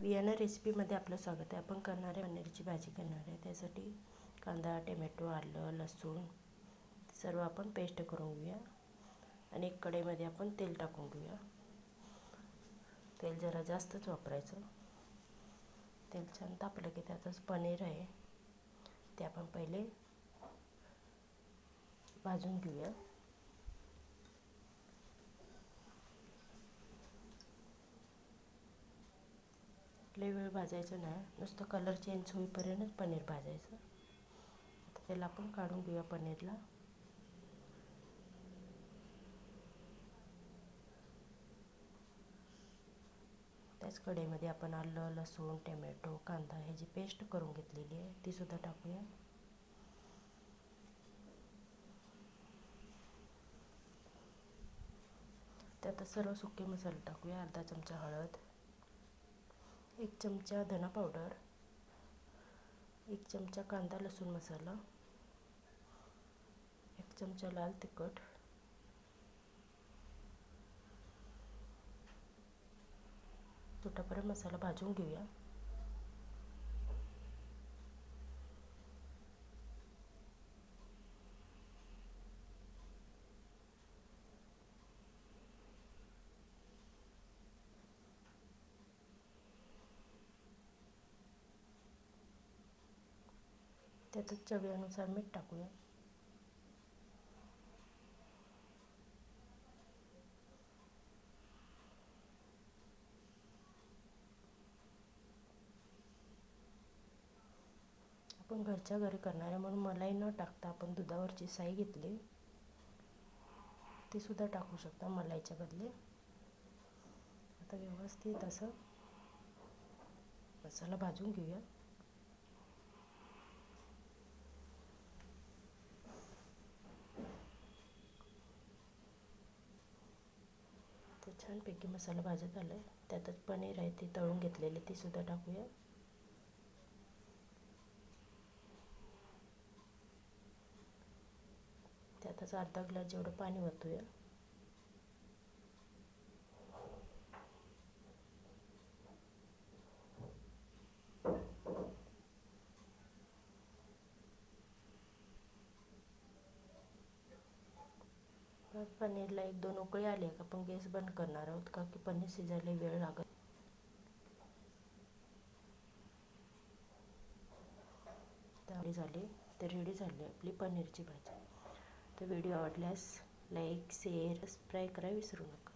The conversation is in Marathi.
वियाना रेसिपीमध्ये आपलं स्वागत आहे. आपण करणार आहे पनीरची भाजी करणार आहे. त्यासाठी कांदा टोमॅटो आलं लसूण सर्व आपण पेस्ट करून घेऊया. आणि एक कढईमध्ये आपण तेल टाकून घेऊया. तेल जरा जास्तच वापरायचं. तेल छान तापलं की त्यातच पनीर आहे. ते आपण पहिले भाजून घेऊया. लई वेळ भाजायचं नाही. नुसतं कलर चेंज होईपर्यंतच पनीर भाजायचं. आता त्याला आपण काढून घेऊया पनीरला. त्याच कढईमध्ये आपण आलं लसूण टोमॅटो कांदा ह्याची पेस्ट करून घेतलेली आहे ती सुद्धा टाकूया. त्यात सर्व सुके मसाले टाकूया. अर्धा चमचा हळद. एक चमचा धना पावडर एक चमचा कांदा लसूण मसाला एक चमचा लाल तिखट तुटापर्यंत मसाला भाजून घेऊया. त्यातच चवीनुसार मीठ टाकूया. आपण घरच्या घरी करणार आहे म्हणून मलाई न टाकता आपण दुधावरची साई घेतली. ती सुद्धा टाकू शकता मलाईच्या बदले. आता व्यवस्थित असं मसाला भाजून घेऊया. छानपैकी मसाला भाजत आला आहे त्यातच पनीर आहे ती तळून घेतलेली ती सुद्धा टाकूया. त्यातच अर्धा ग्लास जेवढं पाणी ओतूया. पनीरला एक दोन उकळी आली का? आपण गॅस बंद करणार आहोत का? की पनीर शिजायला वेळ लागत? त्यावेळी झाली. तर रेडी झाली आपली पनीरची भाजी. तर व्हिडिओ आवडल्यास लाईक शेअर सबस्क्राईब करा. विसरू नका.